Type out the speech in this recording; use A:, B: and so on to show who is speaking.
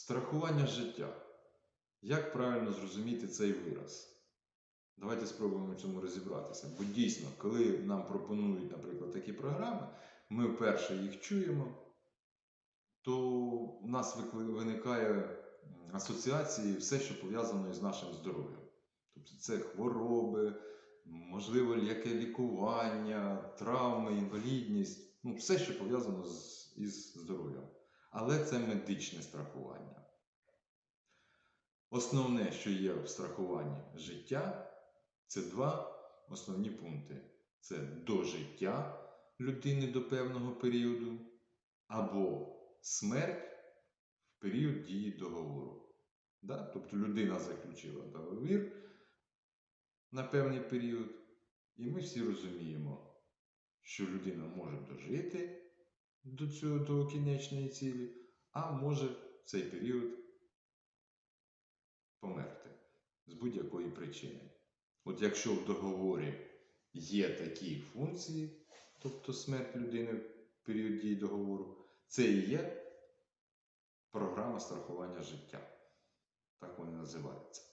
A: Страхування життя. Як правильно зрозуміти цей вираз? Давайте спробуємо в цьому розібратися. Бо дійсно, коли нам пропонують, наприклад, такі програми, ми вперше їх чуємо, то в нас виникає асоціації все, що пов'язано із нашим здоров'ям. Тобто це хвороби, можливо, яке лікування, травми, інвалідність, ну, все, що пов'язано з, із здоров'ям. Але це медичне страхування. Основне, що є в страхуванні життя, це два основні пункти: це до життя людини до певного періоду, або смерть в період дії договору. Да? Тобто людина заключила договір на певний період, і ми всі розуміємо, що людина може дожити до цього до кінечної цілі, а може в цей період померти з будь-якої причини. От якщо в договорі є такі функції, тобто смерть людини в період дії договору, це і є програма страхування життя. Так вони називаються.